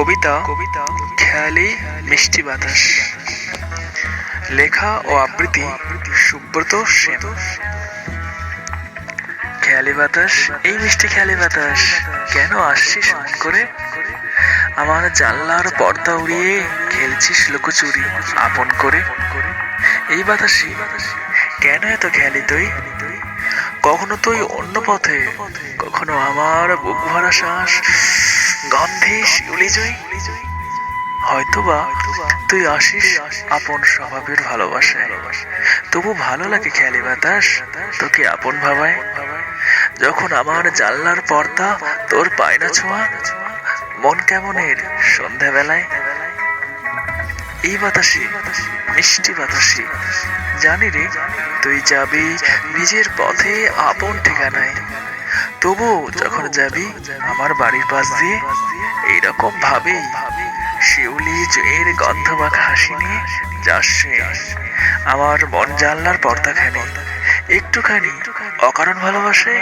কবিতা কবিতা, খেয়ালি, মিষ্টি বাতাস। লেখা ও আবৃত্তি সুব্রত সেন। খেয়ালি বাতাস, এই মিষ্টি খেয়ালি বাতাস, কেন আসছিস করে? আমার জানলার পর্দা উড়িয়ে খেলছিস লুকোচুরি আপন করে। এই বাতাসি কেন এত খেয়ালি তুই? কখনো তুই অন্য পথে, কখনো আমার বুক ভরা শ্বাস গন্ধে শিউলি জয় হয়তোবা তুই আসিস আপন স্বভাবের ভালোবাসায়। তবু ভালো লাগে খেয়ালি বাতাস, তোকে আপন ভাবায়। যখন আমার জানলার পর্দা তোর পায় না ছোঁয়া, মন কেমনের সন্ধ্যাবেলায়। এই বাতাসি, মিষ্টি বাতাসি, জানি রে, তুই যাবি নিজের পথে আপন ঠিকানায়। তবু যখন যাবি আমার বাড়ির পাশ দিয়ে, এইরকম ভাবে শিউলি জয়ের গন্ধ মাখা হাসি নিয়ে যাস আমার মন জানলার পর্দাখানি একটুখানি অকারণ ভালোবাসে